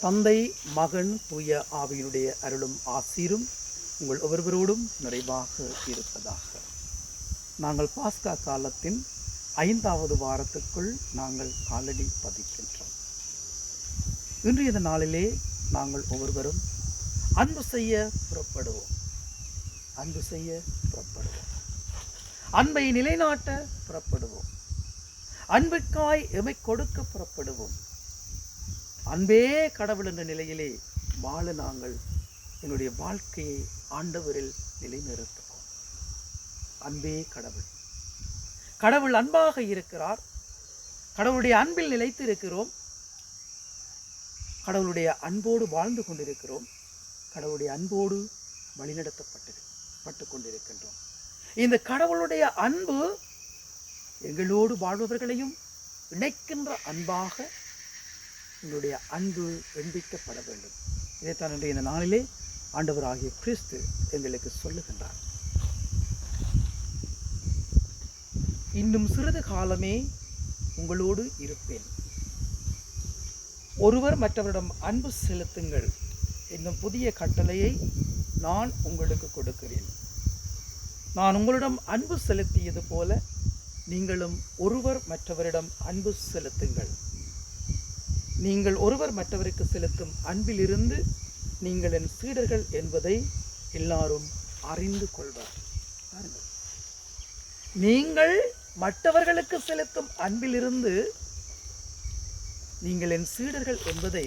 தந்தை மகன் தூய ஆவியினுடைய அருளும் ஆசீரும் உங்கள் ஒவ்வொருவரோடும் நிறைவாக இருப்பதாக. நாங்கள் பாஸ்கா காலத்தின் ஐந்தாவது வாரத்துக்குள் நாங்கள் காலடி பதிக்கின்றோம். இன்றைய நாளிலே நாங்கள் ஒவ்வொருவரும் அன்பு செய்ய புறப்படுவோம். அன்பு செய்ய புறப்படுவோம். அன்பை நிலைநாட்ட புறப்படுவோம். அன்புக்காய் எமை கொடுக்க புறப்படுவோம். அன்பே கடவுள் என்ற நிலையிலே வாழ நாங்கள் என்னுடைய வாழ்க்கையை ஆண்டவரில் நிலைநிறுத்துவோம். அன்பே கடவுள். கடவுள் அன்பாக இருக்கிறார். கடவுளுடைய அன்பில் நிலைத்து இருக்கிறோம் கடவுளுடைய அன்போடு வாழ்ந்து கொண்டிருக்கிறோம். கடவுளுடைய அன்போடு வழிநடத்தப்பட்டு பட்டு கொண்டிருக்கின்றோம். இந்த கடவுளுடைய அன்பு எங்களோடு வாழ்பவர்களையும் இணைக்கின்ற அன்பாக உங்களுடைய அன்பு வெண்பிக்கப்பட வேண்டும். இதைத்தான் இன்றைய இந்த நாளிலே ஆண்டவர் ஆகிய கிறிஸ்து எங்களுக்கு சொல்லுகின்றார். இன்னும் சிறிது காலமே உங்களோடு இருப்பேன். ஒருவர் மற்றவரிடம் அன்பு செலுத்துங்கள் என்னும் புதிய கட்டளையை நான் உங்களுக்கு கொடுக்கிறேன். நான் உங்களிடம் அன்பு செலுத்தியது போல நீங்களும் ஒருவர் மற்றவரிடம் அன்பு செலுத்துங்கள். நீங்கள் ஒருவர் மற்றவருக்கு செலுத்தும் அன்பிலிருந்து நீங்கள் என் சீடர்கள் என்பதை எல்லாரும் அறிந்து கொள்வார். நீங்கள் மற்றவர்களுக்கு செலுத்தும் அன்பிலிருந்து நீங்கள் என் சீடர்கள் என்பதை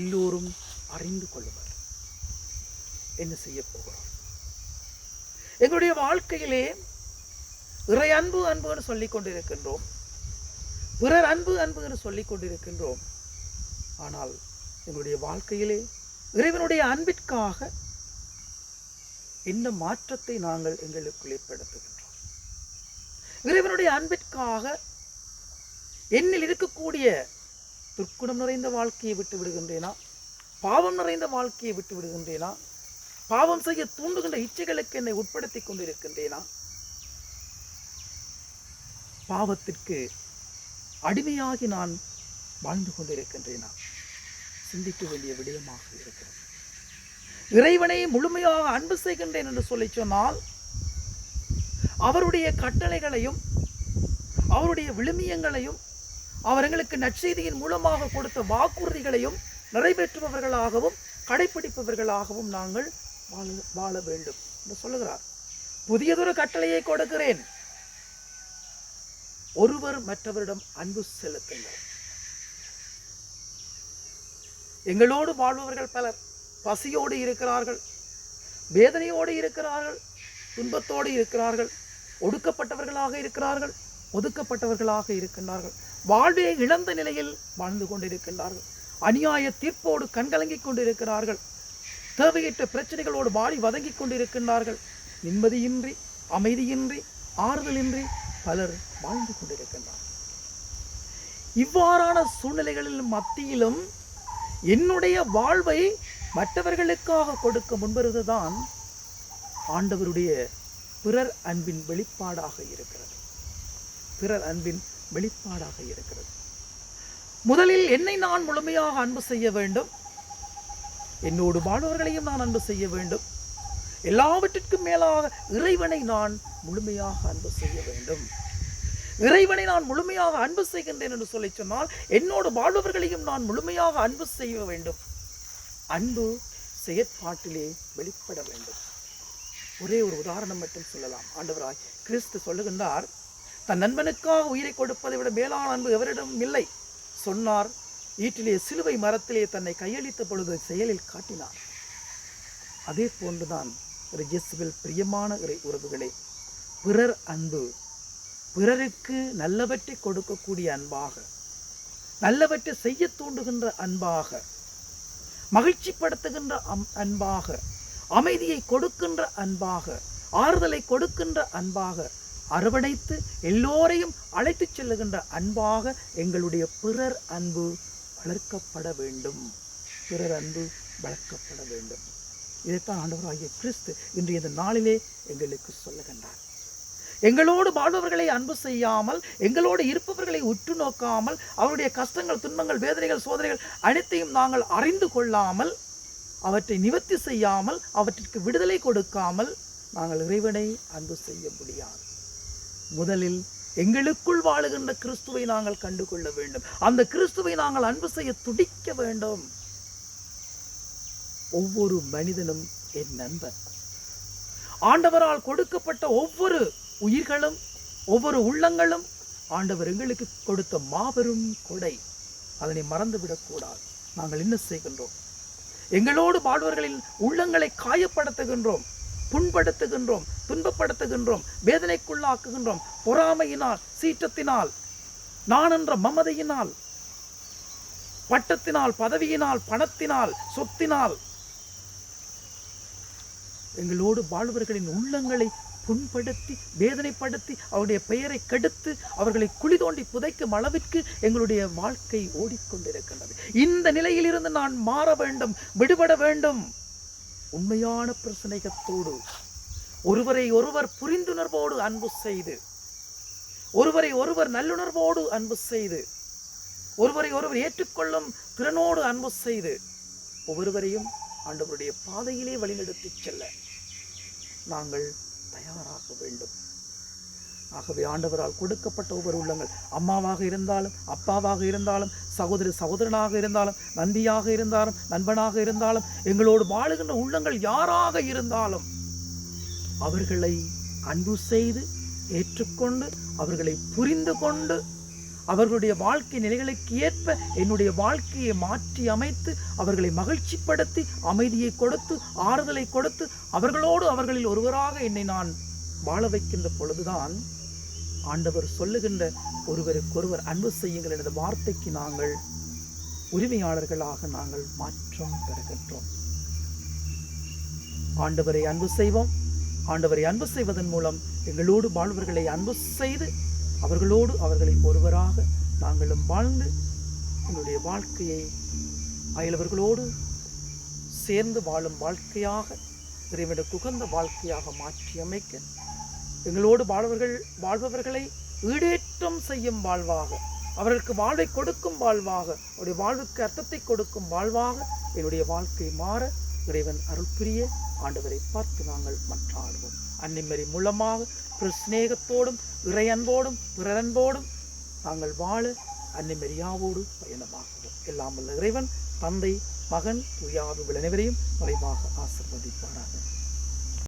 எல்லோரும் அறிந்து கொள்ளுவர் என்ன செய்ய போகிறோம்? எங்களுடைய வாழ்க்கையிலே இறை அன்பு அன்புன்னு சொல்லிக் கொண்டிருக்கின்றோம். பிறர் அன்பு அன்பு என்று சொல்லிக் கொண்டிருக்கின்றோம். ஆனால் எங்களுடைய வாழ்க்கையிலே இறைவனுடைய அன்பிற்காக என்ன மாற்றத்தை நாங்கள் எங்களுக்குள் ஏற்படுத்துகின்றோம் இறைவனுடைய அன்பிற்காக என்னில் இருக்கக்கூடிய துர்க்குணம் நிறைந்த வாழ்க்கையை விட்டு விடுகின்றேனா? பாவம் நிறைந்த வாழ்க்கையை விட்டு விடுகின்றேனா? பாவம் செய்ய தூண்டுகின்ற இச்சைகளுக்கு என்னை உட்படுத்திக் கொண்டிருக்கின்றேனா? பாவத்திற்கு அடிமையாகி நான் வாழ்ந்து கொண்டிருக்கின்றேனா? சிந்திக்க வேண்டிய விடயமாக இருக்கிறது. இறைவனை முழுமையாக அன்பு செய்கின்றேன் என்று சொல்லி சொன்னால் அவருடைய கட்டளைகளையும் அவருடைய விழுமியங்களையும் அவர் எங்களுக்கு நற்செய்தியின் மூலமாக கொடுத்த வாக்குறுதிகளையும் நிறைவேற்றுபவர்களாகவும் கடைபிடிப்பவர்களாகவும் நாங்கள் வாழ வாழ வேண்டும் என்று சொல்லுகிறார். புதியதொரு கட்டளையை கொடுக்கிறேன். ஒருவர் மற்றவரிடம் அன்பு செலுத்துங்கள். எங்களோடு வாழ்பவர்கள் பலர் பசியோடு இருக்கிறார்கள் வேதனையோடு இருக்கிறார்கள் துன்பத்தோடு இருக்கிறார்கள் ஒடுக்கப்பட்டவர்களாக இருக்கிறார்கள் ஒதுக்கப்பட்டவர்களாக இருக்கின்றார்கள். வாழ்வை இழந்த நிலையில் வாழ்ந்து கொண்டிருக்கின்றார்கள். அநியாய தீர்ப்போடு கண்கலங்கிக் கொண்டிருக்கிறார்கள். தேவையற்ற பிரச்சனைகளோடு வாடி வதங்கிக் கொண்டிருக்கின்றார்கள். நிம்மதியின்றி அமைதியின்றி ஆறுதலின்றி பலர் வாழ்ந்து கொண்டிருக்கின்றார் இவ்வாறான சூழ்நிலைகளில் மத்தியிலும் என்னுடைய வாழ்வை மற்றவர்களுக்காக கொடுக்க முன்வருவதுதான் ஆண்டவருடைய பிறர் அன்பின் வெளிப்பாடாக இருக்கிறது. பிறர் அன்பின் வெளிப்பாடாக இருக்கிறது. முதலில் என்னை நான் முழுமையாக அன்பு செய்ய வேண்டும். என்னோடு வாழ்வர்களையும் நான் அன்பு செய்ய வேண்டும். எல்லாவற்றிற்கும் மேலாக இறைவனை நான் முழுமையாக அன்பு செய்ய வேண்டும். இறைவனை நான் முழுமையாக அன்பு செய்கின்றேன் என்று சொல்லி சொன்னால் என்னோடு வாழ்பவர்களையும் நான் முழுமையாக அன்பு செய்ய வேண்டும். அன்பு செயற்பாட்டிலே வெளிப்பட வேண்டும். ஒரே ஒரு உதாரணம் மட்டும் சொல்லலாம். ஆண்டவராய் கிறிஸ்து சொல்லுகின்றார் தன் நண்பனுக்காக உயிரை கொடுப்பதை விட மேலான அன்பு எவரிடமும் இல்லை? சொன்னார். ஈட்டிலே சிலுவை மரத்திலே தன்னை கையளித்த பொழுது செயலில் காட்டினார். அதே போன்றுதான் ஒரு இயேசுவில் பிரியமான இறை உறவுகளே பிறர் அன்பு பிறருக்கு நல்லவற்றை கொடுக்கக்கூடிய அன்பாக நல்லவற்றை செய்ய தூண்டுகின்ற அன்பாக மகிழ்ச்சிப்படுத்துகின்ற அம்- அன்பாக அமைதியை கொடுக்கின்ற அன்பாக ஆறுதலை கொடுக்கின்ற அன்பாக அரவணைத்து எல்லோரையும் அழைத்துச் செல்லுகின்ற அன்பாக எங்களுடைய பிறர் அன்பு வளர்க்கப்பட வேண்டும். பிறர் அன்பு வளர்க்கப்பட வேண்டும். இதைத்தான் ஆண்டவராகிய கிறிஸ்து இன்று இந்த நாளிலே எங்களுக்கு சொல்லுகின்றார். எங்களோடு வாழ்பவர்களை அன்பு செய்யாமல் எங்களோடு இருப்பவர்களை உற்று நோக்காமல் அவருடைய கஷ்டங்கள் துன்பங்கள் வேதனைகள் சோதனைகள் அனைத்தையும் நாங்கள் அறிந்து கொள்ளாமல் அவற்றை நிவர்த்தி செய்யாமல் அவற்றிற்கு விடுதலை கொடுக்காமல் நாங்கள் இறைவனை அன்பு செய்ய முடியாது. முதலில் எங்களுக்குள் வாழுகின்ற கிறிஸ்துவை நாங்கள் கண்டு கொள்ள வேண்டும். அந்த கிறிஸ்துவை நாங்கள் அன்பு செய்ய துடிக்க வேண்டும். ஒவ்வொரு மனிதனும் என் நண்பன். ஆண்டவரால் கொடுக்கப்பட்ட ஒவ்வொரு உயிர்களும் ஒவ்வொரு உள்ளங்களும் ஆண்டவர் எங்களுக்கு கொடுத்த மாபெரும் கொடை. அதனை மறந்துவிடக்கூடாது நாங்கள் என்ன செய்கின்றோம்? எங்களோடு வாழ்வர்களின் உள்ளங்களை காயப்படுத்துகின்றோம் புண்படுத்துகின்றோம் துன்பப்படுத்துகின்றோம் வேதனைக்குள்ளாக்குகின்றோம். பொறாமையினால் சீற்றத்தினால் நான் என்ற மமதையினால் பட்டத்தினால் பதவியினால் பணத்தினால் சொத்தினால் எங்களோடு வாழ்வர்களின் உள்ளங்களை புண்படுத்தி வேதனைப்படுத்தி அவருடைய பெயரை கெடுத்து அவர்களை குழி தோண்டி புதைக்கும் அளவிற்கு எங்களுடைய வாழ்க்கை ஓடிக்கொண்டிருக்கின்றது இந்த நிலையிலிருந்து நான் மாற வேண்டும் விடுபட வேண்டும். உண்மையான பிரசனைகத்தோடு ஒருவரை ஒருவர் புரிந்துணர்வோடு அன்பு செய்து ஒருவரை ஒருவர் நல்லுணர்வோடு அன்பு செய்து ஒருவரை ஒருவர் ஏற்றுக்கொள்ளும் திறனோடு அன்பு செய்து ஒவ்வொருவரையும் ஆண்டவருடைய பாதையிலே வழிநடத்திச் செல்ல நாங்கள் தயாராக வேண்டும். ஆகவே ஆண்டவரால் கொடுக்கப்பட்ட ஒவ்வொரு உள்ளங்கள் அம்மாவாக இருந்தாலும் அப்பாவாக இருந்தாலும் சகோதரி சகோதரனாக இருந்தாலும் நந்தியாக இருந்தாலும் நண்பனாக இருந்தாலும் எங்களோடு வாழுகின்ற உள்ளங்கள் யாராக இருந்தாலும் அவர்களை அன்பு செய்து ஏற்றுக்கொண்டு அவர்களை புரிந்து கொண்டு அவர்களுடைய வாழ்க்கை நிலைகளுக்கு ஏற்ப என்னுடைய வாழ்க்கையை மாற்றி அமைத்து அவர்களை மகிழ்ச்சிப்படுத்தி அமைதியை கொடுத்து ஆறுதலை கொடுத்து அவர்களோடு அவர்களில் ஒருவராக என்னை நான் வாழ வைக்கின்ற பொழுதுதான் ஆண்டவர் சொல்லுகின்ற ஒருவருக்கொருவர் அன்பு செய்யுங்கள் என்ற வார்த்தைக்கு நாங்கள் உரிமையாளர்களாக நாங்கள் மாற்றம் பெறுகின்றோம். ஆண்டவரை அன்பு செய்வோம். ஆண்டவரை அன்பு செய்வதன் மூலம் எங்களோடு வாழ்வர்களை அன்பு செய்து அவர்களோடு அவர்களை ஒருவராக நாங்களும் வாழ்ந்து எங்களுடைய வாழ்க்கையை அயலவர்களோடு சேர்ந்து வாழும் வாழ்க்கையாக இறைவனுக்கு உகந்த வாழ்க்கையாக மாற்றி அமைக்க எங்களோடு வாழ்வர்கள் வாழ்பவர்களை ஈடேற்றம் செய்யும் வாழ்வாக அவர்களுக்கு வாழ்வை கொடுக்கும் வாழ்வாக அவருடைய வாழ்வுக்கு அர்த்தத்தை கொடுக்கும் வாழ்வாக என்னுடைய வாழ்க்கை மாற இறைவன் அருள் புரிய ஆண்டவரை பார்த்து நாங்கள் மன்றாடுவோம். அன்னிமரி மூலமாக பிற சிநேகத்தோடும் இறையன்போடும் பிறரன்போடும் நாங்கள் வாழ அன்னிமரியாவோடு பயணமாகுவோம். எல்லாம் வல்ல இறைவன் தந்தை மகன் துயாவு அனைவரையும் மறைவாக ஆசிர்வதிப்பாராக.